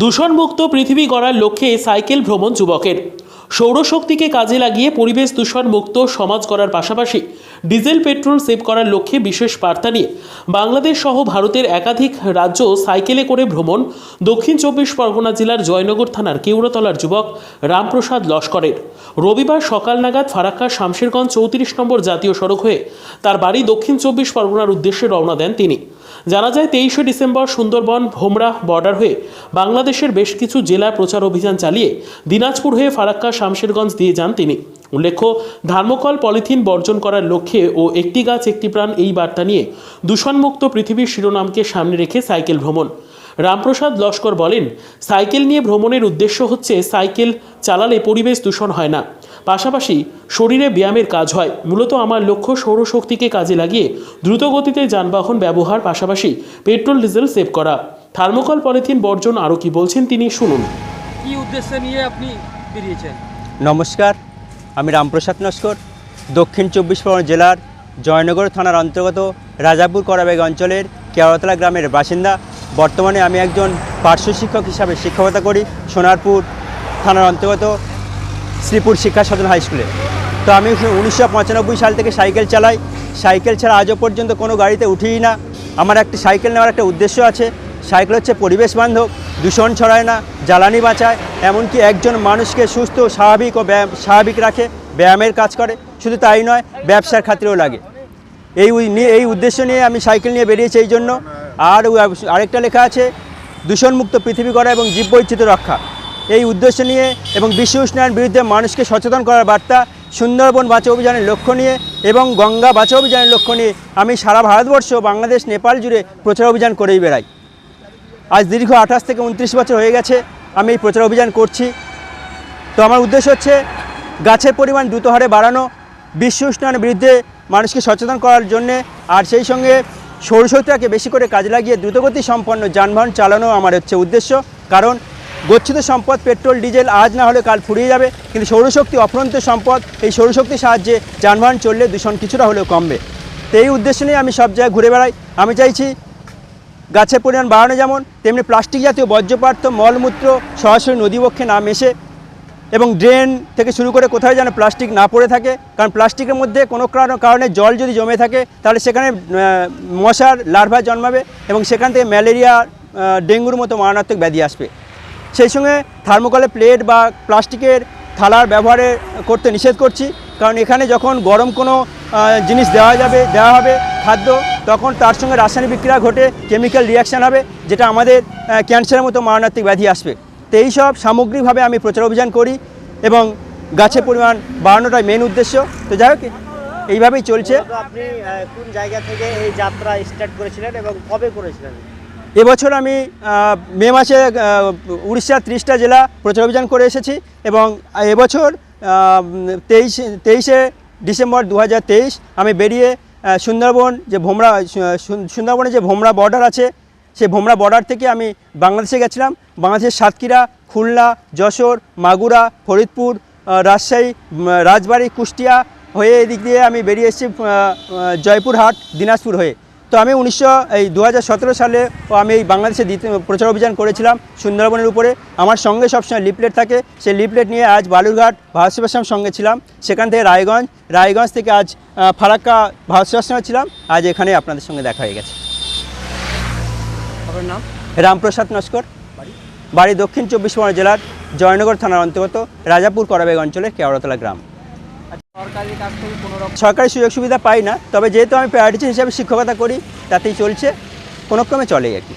দূষণমুক্ত পৃথিবী গড়ার লক্ষ্যে সাইকেল ভ্রমণ যুবকের। সৌরশক্তিকে কাজে লাগিয়ে পরিবেশ দূষণমুক্ত সমাজ করার পাশাপাশি ডিজেল, পেট্রোল সেভ করার লক্ষ্যে বিশেষ বার্তা নিয়ে বাংলাদেশ সহ ভারতের একাধিক রাজ্য সাইকেলে করে ভ্রমণ দক্ষিণ চব্বিশ পরগনা জেলার জয়নগর থানার কেউড়তলার যুবক রামপ্রসাদ লস্করের। রবিবার সকাল নাগাদ ফারাক্কা শামশেরগঞ্জ চৌত্রিশ নম্বর জাতীয় সড়ক হয়ে তার বাড়ি দক্ষিণ চব্বিশ পরগনার উদ্দেশ্যে রওনা দেন তিনি। জানা যায় তেইশে ডিসেম্বর সুন্দরবন ভোমরা বর্ডার হয়ে বাংলাদেশের বেশ কিছু জেলায় প্রচার অভিযান চালিয়ে দিনাজপুর হয়ে ফারাক্কা, শামশেরগঞ্জ দিয়ে যান তিনি। উল্লেখ্য, ধর্মকল পলিথিন বর্জন করার লক্ষ্যে ও একটি গাছ, একটি প্রাণ এই বার্তা নিয়ে দূষণমুক্ত পৃথিবীর শিরোনামকে সামনে রেখে সাইকেল ভ্রমণ। রামপ্রসাদ লস্কর বলেন, সাইকেল নিয়ে ভ্রমণের উদ্দেশ্য হচ্ছে সাইকেল চালালে পরিবেশ দূষণ হয় না। পাশাপাশি শরীরে ব্যায়ামের কাজ হয়। মূলত আমার লক্ষ্য সৌরশক্তিকে কাজে লাগিয়ে দ্রুতগতিতে যানবাহন ব্যবহার পাশাপাশি পেট্রোল ডিজেল সেভ করা। থার্মোকল পলিথিন বর্জন আরও কি বলছেন তিনি শুনুন। কি উদ্দেশ্যে নিয়ে আপনি বেরিয়েছেন? নমস্কার আমি রামপ্রসাদ নস্কর দক্ষিণ চব্বিশ পরগনা জেলার জয়নগর থানার অন্তর্গত রাজাপুর করাবেগ অঞ্চলের কেওড়াতলা গ্রামের বাসিন্দা। বর্তমানে আমি একজন পার্শ্ব শিক্ষক হিসাবে শিক্ষকতা করি সোনারপুর থানার অন্তর্গত। শ্রীপুর শিক্ষা সদন হাই স্কুলে। তো আমি উনিশশো পঁচানব্বই সাল থেকে সাইকেল চালাই। সাইকেল ছাড়া আজও পর্যন্ত কোনো গাড়িতে উঠিই না। আমার একটা সাইকেল নেওয়ার একটা উদ্দেশ্য আছে। সাইকেল হচ্ছে পরিবেশ বান্ধব, দূষণ ছড়ায় না, জ্বালানি বাঁচায়। এমনকি একজন মানুষকে সুস্থ, স্বাভাবিক ও ব্যায়াম, স্বাভাবিক রাখে, ব্যায়ামের কাজ করে। শুধু তাই নয়, ব্যবসার খাতিরেও লাগে। এই এই উদ্দেশ্য নিয়ে আমি সাইকেল নিয়ে বেরিয়েছি এই জন্য। আর আরেকটা লেখা আছে, দূষণমুক্ত পৃথিবী করা এবং জীববৈচিত্র্য রক্ষা। এই উদ্দেশ্য নিয়ে এবং বিশ্ব উষ্ণায়ন বিরুদ্ধে মানুষকে সচেতন করার বার্তা সুন্দরবন বাঁচাও অভিযানের লক্ষ্য নিয়ে এবং গঙ্গা বাঁচাও অভিযানের লক্ষ্য নিয়ে আমি সারা ভারতবর্ষ, বাংলাদেশ, নেপাল জুড়ে প্রচার অভিযান করেই বেড়াই। আজ দীর্ঘ আঠাশ থেকে উনত্রিশ বছর হয়ে গেছে আমি এই প্রচার অভিযান করছি। তো আমার উদ্দেশ্য হচ্ছে গাছের পরিমাণ দ্রুত হারে বাড়ানো, বিশ্ব উষ্ণায়নের বিরুদ্ধে মানুষকে সচেতন করার জন্যে আর সেই সঙ্গে সৌরশক্তিটাকে বেশি করে কাজে লাগিয়ে দ্রুতগতি সম্পন্ন যানবাহন চালানো আমার হচ্ছে উদ্দেশ্য। কারণ গচ্ছিত সম্পদ, পেট্রোল, ডিজেল আজ না হলে কাল ফুরিয়ে যাবে। কিন্তু সৌরশক্তি অফুরন্ত সম্পদ, এই সৌরশক্তির সাহায্যে যানবাহন চললে দূষণ কিছুটা হলেও কমবে। তো এই উদ্দেশ্য নিয়ে আমি সব জায়গায় ঘুরে বেড়াই। আমি চাইছি গাছের পরিমাণ বাড়ানো যেমন, তেমনি প্লাস্টিক জাতীয় বর্জ্য পদার্থ মলমূত্র, সরাসরি নদীবক্ষে না মেশে এবং ড্রেন থেকে শুরু করে কোথায় যেন প্লাস্টিক না পড়ে থাকে। কারণ প্লাস্টিকের মধ্যে কোনো কারণ- কারণে জল যদি জমে থাকে, তাহলে সেখানে মশার লার্ভা জন্মাবে এবং সেখান থেকে ম্যালেরিয়া ডেঙ্গুর মতো মারণাত্মক ব্যাধি আসবে। সেই সঙ্গে থার্মোকলের প্লেট বা প্লাস্টিকের থালার ব্যবহারে করতে নিষেধ করছি। কারণ এখানে যখন গরম কোনো জিনিস দেওয়া যাবে, দেওয়া হবে, খাদ্য, তখন তার সঙ্গে রাসায়নিক বিক্রিয়া ঘটে কেমিক্যাল রিয়াকশান হবে, যেটা আমাদের ক্যান্সারের মতো মারাত্মক ব্যাধি আসবে। তো এইসব সামগ্রিকভাবে আমি প্রচার অভিযান করি এবং গাছের পরিমাণ বাড়ানোটাই মেন উদ্দেশ্য। তো যাই হোক, এইভাবেই চলছে। আপনি কোন জায়গা থেকে এই যাত্রা স্টার্ট করেছিলেন এবং কবে করেছিলেন? এবছর আমি মে মাসে উড়িষ্যার ত্রিশটা জেলা প্রচার অভিযান করে এসেছি এবং এবছর তেইশে তেইশে ডিসেম্বর দু হাজার তেইশ আমি বেরিয়ে সুন্দরবন যে ভোমরা সুন্দরবনে যে ভোমরা বর্ডার আছে সেই ভোমরা বর্ডার থেকে আমি বাংলাদেশে গেছিলাম। বাংলাদেশের সাতক্ষীরা, খুলনা, যশোর, মাগুরা, ফরিদপুর রাজশাহী রাজবাড়ী, কুষ্টিয়া হয়ে এদিক দিয়ে আমি বেরিয়ে এসেছি জয়পুরহাট, দিনাজপুর হয়ে। তো আমি উনিশশো এই দু হাজার সতেরো সালে ও আমি এই বাংলাদেশে দ্বিতীয় প্রচার অভিযান করেছিলাম সুন্দরবনের উপরে। আমার সঙ্গে সবসময় লিপলেট থাকে। সেই লিপলেট নিয়ে আজ বালুরঘাট ভারত সেবাশ্রম সঙ্গে ছিলাম। সেখান থেকে রায়গঞ্জ রায়গঞ্জ থেকে আজ ফারাক্কা ভারত সেবাশ্রমে ছিলাম। আজ এখানে আপনাদের সঙ্গে দেখা হয়ে গেছে। নাম? রামপ্রসাদ নস্কর। বাড়ি? দক্ষিণ চব্বিশ পরগনা জেলার জয়নগর থানার অন্তর্গত রাজাপুর করাবেগ অঞ্চলের কেওড়াতলা গ্রাম। সরকারি সুযোগ সুবিধা পাই না, তবে যেহেতু আমি প্রায়োরিটি হিসাবে শিক্ষকতা করি, তাতেই চলছে, কোনো ক্রমে চলেই আর কি।